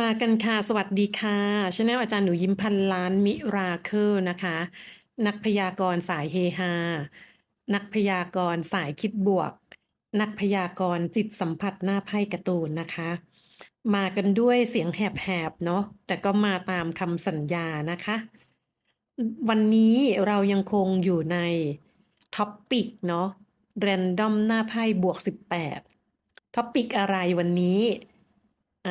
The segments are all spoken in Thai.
มากันค่ะ สวัสดีค่ะชาแนลอาจารย์หนูยิ้มพันล้านมิราเคิลนะคะ นักพยากรณ์สายเฮฮา นักพยากรณ์สายคิดบวก นักพยากรณ์จิตสัมผัสหน้าไพ่การ์ตูนนะคะ มากันด้วยเสียงแหบๆเนาะแต่ก็มาตามคำสัญญานะคะ วันนี้เรายังคงอยู่ในท็อปปิกเนาะแรนดอมหน้าไพ่บวก 18ท็อปปิกอะไรวันนี้ อ่า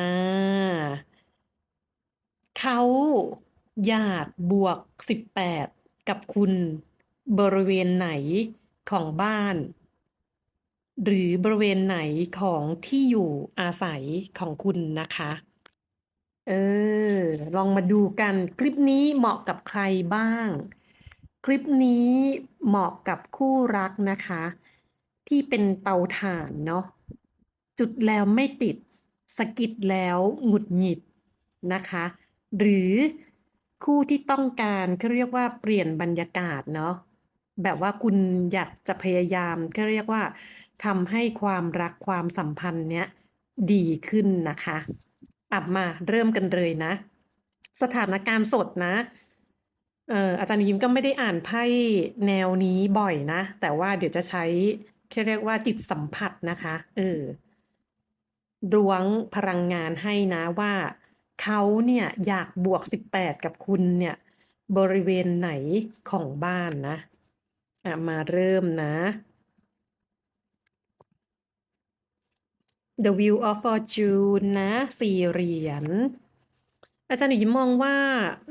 เขาอยากบวก 18 กับคุณบริเวณไหนของบ้าน หรือบริเวณไหนของที่อยู่อาศัยของคุณนะคะ เออ ลองมาดูกัน คลิปนี้เหมาะกับใครบ้าง คลิปนี้เหมาะกับคู่รักนะคะ ที่เป็นเตาถ่านเนาะจุดแล้วไม่ติด สะกิดแล้วหงุดหงิดนะคะ หรือคู่ที่ต้องการเขาเรียกว่าเปลี่ยนบรรยากาศเนาะแบบว่าคุณอยากจะพยายามเขาเรียกว่าทำให้ความรักความสัมพันธ์เนี้ยดีขึ้นนะคะอับมาเริ่มกันเลยนะ สถานการณ์สดนะเอออาจารย์ยิ้มก็ไม่ได้อ่านไพ่แนวนี้บ่อยนะ แต่ว่าเดี๋ยวจะใช้เขาเรียกว่าจิตสัมผัสนะคะ เออ ล้วงพลังงานให้นะว่าเขาเนี่ยอยากบวก 18 กับคุณเนี่ยบริเวณไหนของบ้านนะอะมาเริ่มนะ The Wheel of Fortune นะสี่เหรียญอาจารย์หนูยิ้มมองว่า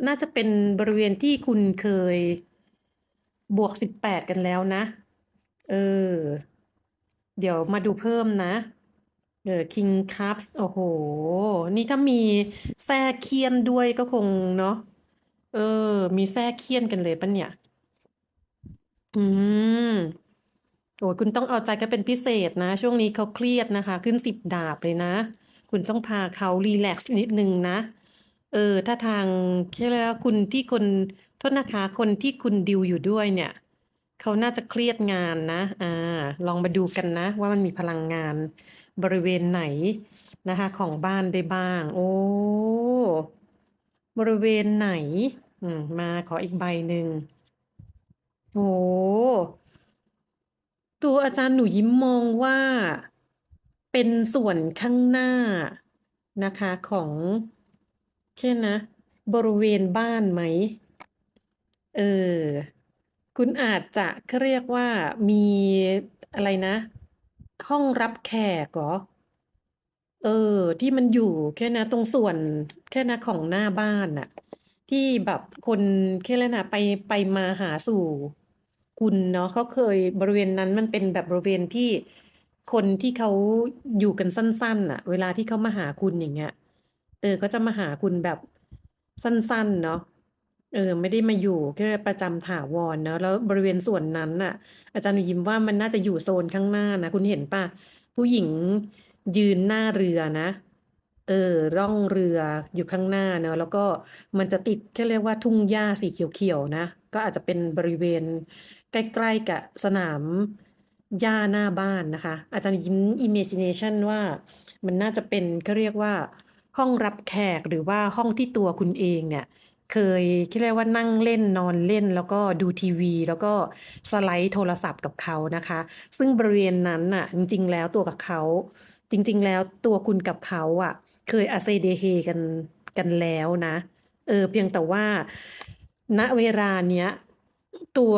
น่าจะเป็นบริเวณที่คุณเคยบวก 18 กันแล้วนะ เออ เดี๋ยวมาดูเพิ่มนะ เออ King Cups โอ้โห นี่ถ้ามีแทรกเคียนด้วยก็คงเนาะเออ มีแทรกเคียนกันเลยปะเนี่ย อืมโอ้ยคุณต้องเอาใจกันเป็นพิเศษนะ ช่วงนี้เขาเครียดนะคะ ขึ้นสิบดาบเลยนะ คุณต้องพาเขารีแลกซ์นิดนึงนะ เออ ถ้าทางแค่แล้วคุณที่คนโทษนะคะ คนที่คุณดิวอยู่ด้วยเนี่ย เขาน่าจะเครียดงานนะ อ่า ลองมาดูกันนะ ว่ามันมีพลังงาน บริเวณไหนนะคะ ของบ้านได้บ้าง โอ้ บริเวณไหน อืม มาขออีกใบหนึ่งโอ้ตัวอาจารย์หนูยิ้มมองว่าเป็นส่วนข้างหน้านะคะของแค่นะ บริเวณบ้านไหม เออ คุณอาจจะเขาเรียกว่ามีอะไรนะ ห้องรับแขกเหรอ เออ ที่มันอยู่แค่นะตรงส่วนแค่นะของหน้าบ้านน่ะ ที่แบบคนแค่นั้นนะไปไปมาหาสู่คุณเนาะเขาเคยบริเวณนั้นมันเป็นแบบบริเวณที่คนที่เขาอยู่กันสั้นๆน่ะ เวลาที่เขามาหาคุณอย่างเงี้ย เออเขาจะมาหาคุณแบบสั้นๆ เนาะ เออ ไม่ได้มาอยู่แค่ประจำถาวรเนอะแล้วบริเวณส่วนนั้นน่ะ อาจารย์หนูยิ้มว่ามันน่าจะอยู่โซนข้างหน้านะ คุณเห็นป่ะ ผู้หญิงยืนหน้าเรือนะ เออ ร่องเรืออยู่ข้างหน้าเนอะแล้วก็มันจะติดแค่เรียกว่าทุ่งหญ้าสีเขียวๆนะ ก็อาจจะเป็นบริเวณ ใกล้ๆกับสนามหญ้าหน้าบ้านนะคะ อาจารย์ยิ้ม imagination ว่ามันน่าจะเป็นเขาเรียกว่า ห้องรับแขกหรือว่าห้องที่ตัวคุณเองเนี่ย เคยคิดเรียกว่านั่งเล่นนอนเล่นแล้วก็ดูทีวี แล้วก็สไลด์โทรศัพท์กับเขานะคะ ซึ่งบริเวณนั้นน่ะ จริง ๆ แล้วตัวกับเขา จริง ๆ แล้วตัวคุณกับเขาอะ เคยอาเซเดเฮกันกันแล้วนะ เออ เพียงแต่ว่า ณเวลาเนี้ยตัว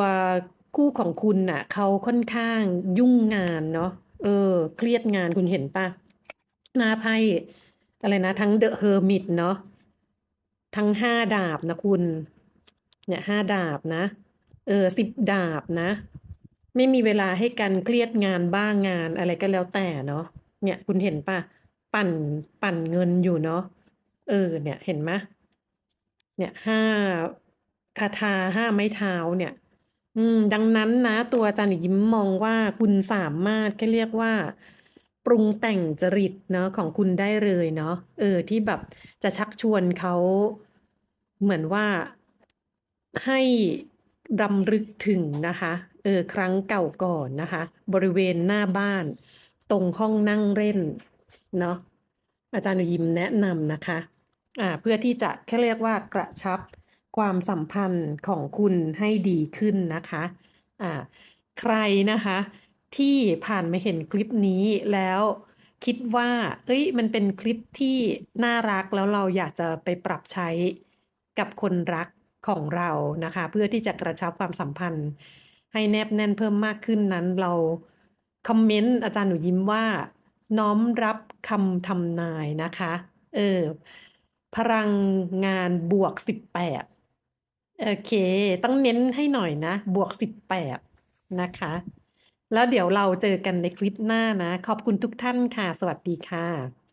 คู่ของคุณน่ะเขาค่อนข้างยุ่งงานเนาะเออ เครียดงานคุณเห็นปะหน้าไพ่อะไรนะ ทั้งเดอะเฮอร์มิตเนาะ ทั้งห้าดาบนะคุณ เนี่ยห้าดาบนะ เออสิบดาบนะ ไม่มีเวลาให้กันเครียดงานบ้างงานอะไรก็แล้วแต่เนาะเนี่ยคุณเห็นปะปั่นปั่นเงินอยู่เนาะเออ เนี่ยเห็นไหมเนี่ยห้าคาถาห้าไม้เท้าเนี่ย อืม ดังนั้นนะ ตัวอาจารย์ยิ้มมองว่าคุณสามารถแค่เรียกว่า ปรุงแต่งจริตเนาะของคุณได้เลยเนาะเออ ที่แบบจะชักชวนเขา เหมือนว่าให้รำลึกถึงนะคะเออครั้งเก่าก่อนนะคะ บริเวณหน้าบ้าน ตรงห้องนั่งเล่นเนาะอาจารย์ยิมแนะนำนะคะอ่าเพื่อที่จะเขาเรียกว่ากระชับความสัมพันธ์ของคุณให้ดีขึ้นนะคะอ่าใครนะคะ ที่ผ่านมาเห็นคลิปนี้แล้วคิดว่า เอ้ย มันเป็นคลิปที่น่ารักแล้วเราอยากจะไปปรับใช้ กับคนรักของเรานะคะ เพื่อที่จะกระชับความสัมพันธ์ ให้แนบแน่นเพิ่มมากขึ้นนั้นเราคอมเมนต์อาจารย์หนูยิ้มว่า น้อมรับคำทำนายนะคะเออพลังงานบวกสิบแปดโอเค ต้องเน้นให้หน่อยนะ บวกสิบแปดนะคะ แล้วเดี๋ยวเราเจอกันในคลิปหน้านะ ขอบคุณทุกท่านค่ะ สวัสดีค่ะ